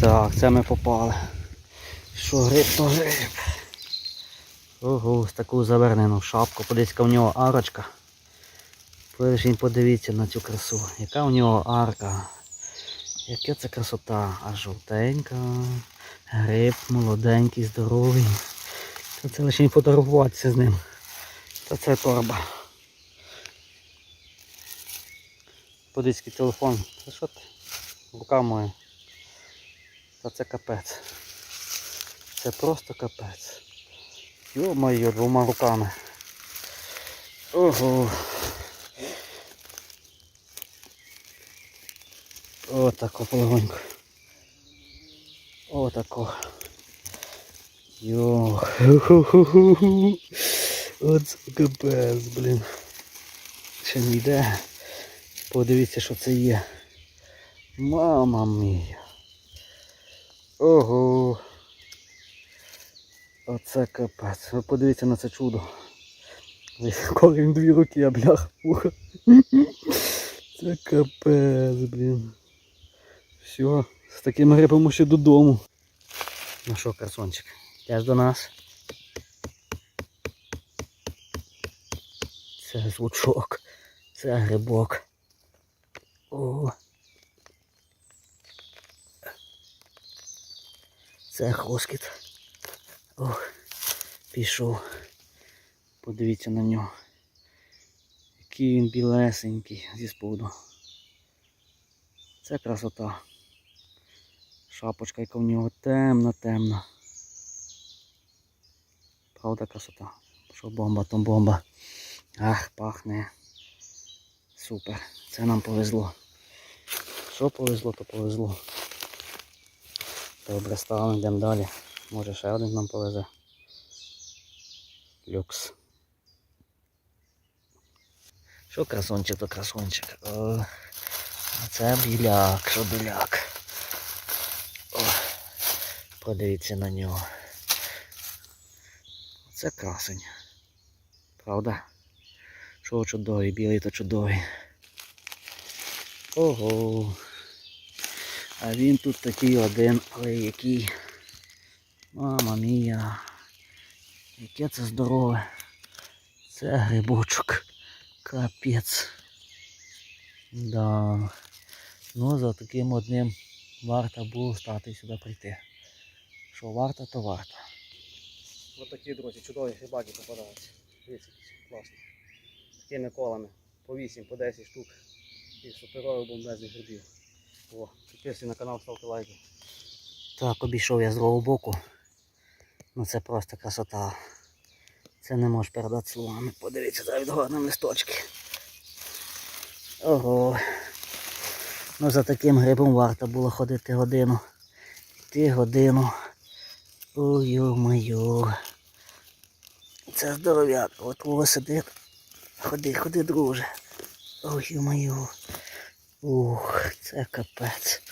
Так, це ми попали. Що гриб, то гриб. Ого, з таку завернену шапку. Подивіться, в нього арочка. Перший подивіться на цю красу. Яка у нього арка. Яка це красота. А жовтенька. Гриб молоденький, здоровий. Та це лише не фотографуватися з ним. Та це торба. Подивіться, телефон. Та що ти? Рука моя. Та це капець. Це просто капець. Йо-моє, двома руками. Ого. Отако полегонько. Отако. Йо. Оце капець, блін. Ще не йде. Подивіться, що це є. Мама мія. Ого. Оце капець. Ви подивіться на це чудо. Коли він дві руки, а блях пуха. Це капець, блін. Все, з таким грибом ще додому. Ну що, красончик, йдеш до нас? Це звучок, це грибок. О. Це хроскіт. Ох, пішов. Подивіться на нього. Який він білесенький зі споду. Це красота. Шапочка, яка в нього темна, темна. Правда красота. Що бомба, то бомба. Ах, пахне. Супер. Це нам повезло. Що повезло, то повезло. Добре, ставимо, йдемо далі. Може ще один нам повезе. Люкс. Що красончик, то красончик. О, а це біляк, що біляк. О, подивіться на нього. Це красень. Правда? Що чудовий, білий то чудовий. Ого. А він тут такий один, але який. Мама мія. Яке це здорове. Це грибочок. Капець. Да. Ну за таким одним варто було стати сюди прийти. Що варто, то варто. Ось такі, друзі, чудові грибаки попадаються. Дивіться, класно. Такими колами. По 8, по 10 штук. І суперових бомбезних грибів. О, підписуйся на канал, ставте лайки. Так, обійшов я з другого боку. Ну це просто красота. Це не можеш передати словами. Подивіться, зараз гарні листочки. Ого. Ну за таким грибом варто було ходити годину. Йти годину. Ой, йо-моє. Це здоров'як. От Вова сидить. Ходи, ходи, друже. Ой, йо-моє. Ух, це капець.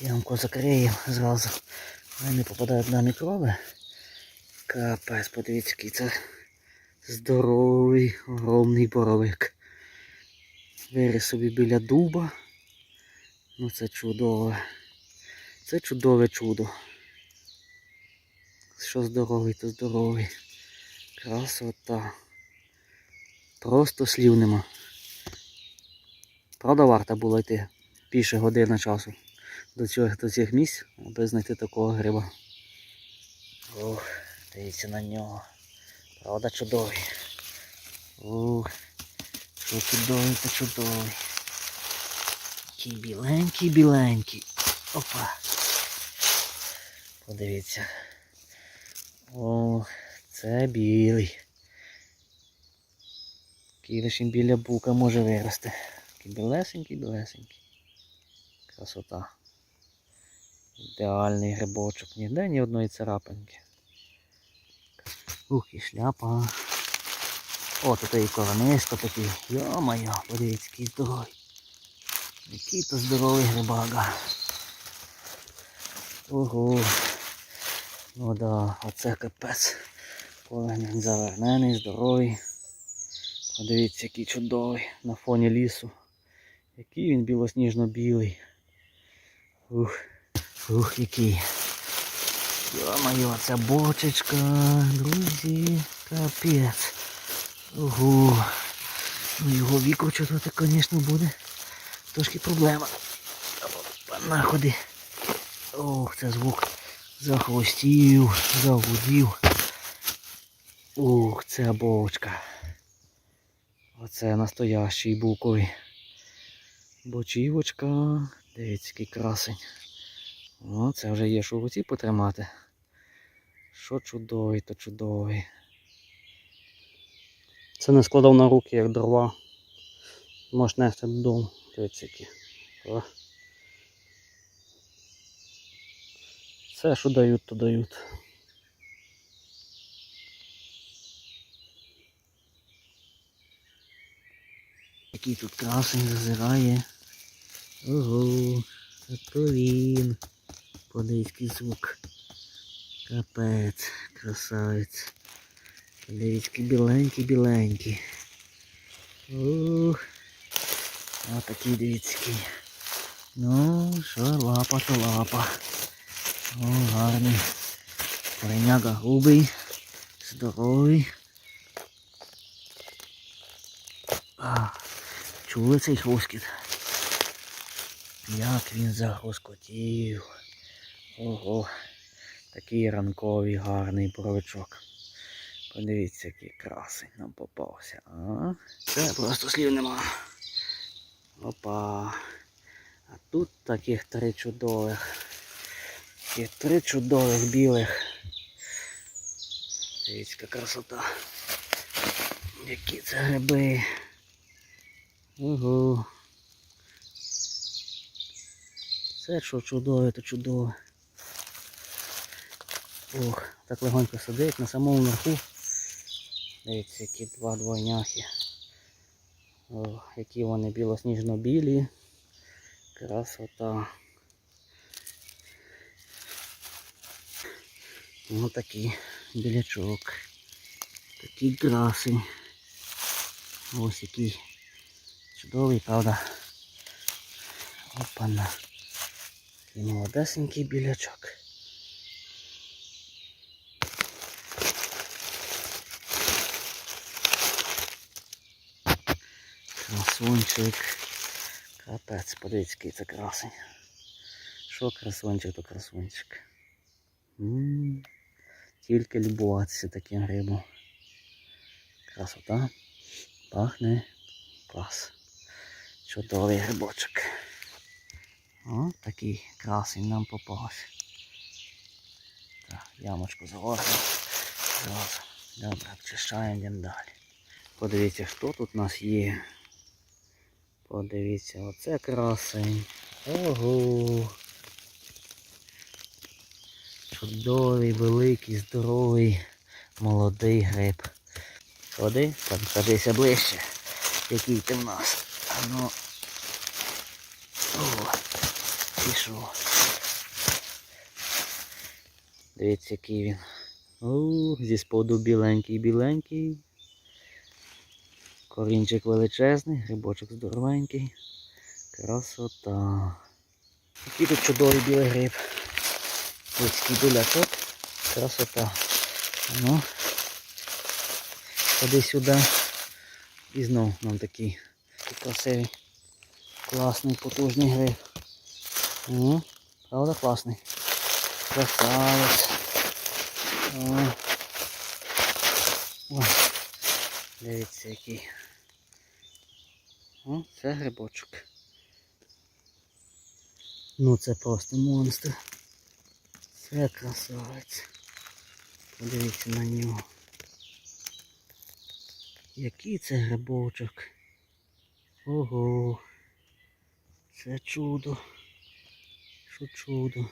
Ямку закриємо зразу. Вони попадають на мікроби. Капець, подивіться, який це здоровий, огромний боровик. Виріс собі біля дуба. Ну це чудове. Це чудове чудо. Що здоровий, то здоровий. Красота. Просто слів нема. Правда, варто було йти більше години часу до цих, до цих місць, аби знайти такого гриба. Ох, дивіться на нього. Правда чудовий. Ух, що чудовий, то чудовий. Такий біленький, біленький. Опа. Подивіться. О, це білий. Такий біля бука може вирости. Такий білесенький, білесенький. Красота. Ідеальний грибочок. Ніде ні одної царапинки. Ух, і шляпа. О, тут і коронишко такий. Йо-моє, подивіться, який здоровий. Який то здоровий грибага. Ого. Ну да, оце капець. Полегнень завернений, здоровий. Подивіться, який чудовий на фоні лісу. Який він білосніжно-білий. Ух, Ух, який. Йо-моє, ця бочечка, друзі, капець. Ого. Ну його викручувати, звісно, буде трошки проблема. Находи. Ох, це звук захвостів, загудів. Ух, це бочка. Оце настоящий буковий. Бочівочка. Дивіться, який красень. О, це вже є що в руці потримати. Що чудовий, то чудовий. Це не складав на руки, як дрова. Можеш нести додому. Дивіться які. Все, що дають, то дають. Який тут красень зазирає. Ого, то він. Подивись, який звук. Капець, красавець. Подивись, який біленький, біленький. Ух. А такий дивіться. Ну, що лапа, то лапа. О, гарний. Кореняга грубий, здоровий. А, чули цей хрускіт? Як він загрускотів. Ого, такий ранковий гарний боровичок. Подивіться, який красень нам попався. А? Це просто слів нема. Опа. А тут таких три чудових. Таких три чудових білих. Дивіться, яка красота. Які це гриби. Ого. Це що чудове, то чудове. Ох, так легонько сидить на самому верху. Дивіться, які два двойняхи. О, які вони білосніжно-білі. Красота. Ось такий білячок. Такий красень. Ось який чудовий, правда. Опана. І молодесенький білячок. Красунчик. Капець, подивіться, який це красень. Що красунчик, то красунчик. Тільки любуватися таким грибом. Красота. Пахне клас. Чудовий грибочок. О, такий красень нам попався. Так, ямочку заложимо. Зразу. Добре, обчищаємо йдемо далі. Подивіться, хто тут у нас є. Подивіться, оце красень. Ого. Чудовий, великий, здоровий, молодий гриб. Ходи, там садися ближче. Який ти в нас? А ну. О, пішов. Дивіться, який він. О, зі споду біленький, біленький. Корінчик величезний, грибочок здоровенький. Красота. Який тут чудовий білий гриб. Такий білячок. Красота. Ну, ходи сюди. І знов нам такий красивий, класний, потужний гриб. Ну, правда класний. Красавець. О. Дивіться який. О, це грибочок. Ну це просто монстр. Це красавець. Подивіться на нього. Який це грибочок. Ого. Це чудо. Що чудо.